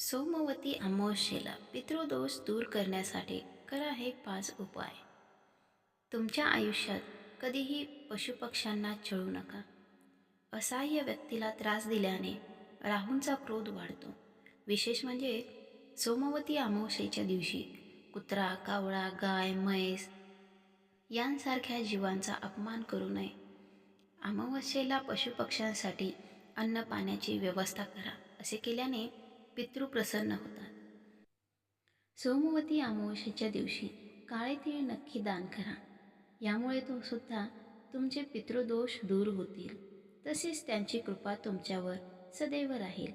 सोमवती अमावस्येला पितृदोष दूर करण्यासाठी करा हे पाच उपाय. तुमच्या आयुष्यात कधीही पशुपक्ष्यांना छळू नका. असहाय्य व्यक्तीला त्रास दिल्याने राहूंचा क्रोध वाढतो. विशेष म्हणजे सोमवती अमावस्येच्या दिवशी कुत्रा कावळा गाय म्हैस यांसारख्या जीवांचा अपमान करू नये. अमावस्येला पशुपक्ष्यांसाठी अन्न पाण्याची व्यवस्था करा. असे केल्याने पितृ प्रसन्न होतात. सोमवती अमावस्येच्या दिवशी काळे तीळ नक्की दान करा. यामुळे तो सुद्धा तुमचे पितृदोष दूर होतील. तसेच त्यांची कृपा तुमच्यावर सदैव राहील.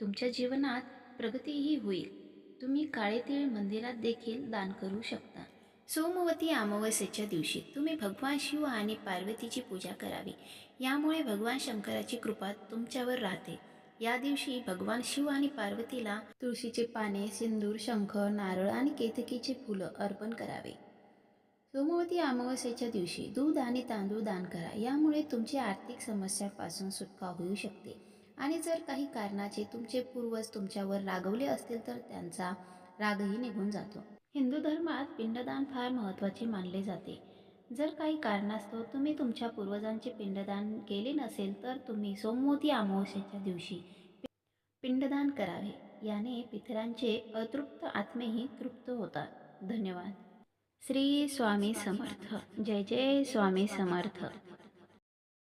तुमच्या जीवनात प्रगतीही होईल. तुम्ही काळे तीळ मंदिरात देखील दान करू शकता. सोमवती अमावस्येच्या दिवशी तुम्ही भगवान शिव आणि पार्वतीची पूजा करावी. यामुळे भगवान शंकराची कृपा तुमच्यावर राहते. या दिवशी भगवान शिव आणि पार्वतीला तुळशीचे पाने सिंदूर शंख नारळ आणि केतकीचे फुलं अर्पण करावे. सोमवती अमावस्येच्या दिवशी दूध आणि तांदूळ दान करा. यामुळे तुमची आर्थिक समस्यांपासून सुटका होऊ शकते. आणि जर काही कारणाचे तुमचे पूर्वज तुमच्यावर रागवले असतील तर त्यांचा रागही निघून जातो. हिंदू धर्मात पिंडदान फार महत्त्वाचे मानले जाते. जर काही कारणास्तव तुम्ही तुमच्या पूर्वजांचे पिंडदान केले नसेल तर तुम्ही सोमवती अमावस्येच्या दिवशी पिंडदान करावे. याने पितरांचे अतृप्त आत्मेही तृप्त होतात. धन्यवाद. श्री स्वामी समर्थ. जय जय स्वामी समर्थ.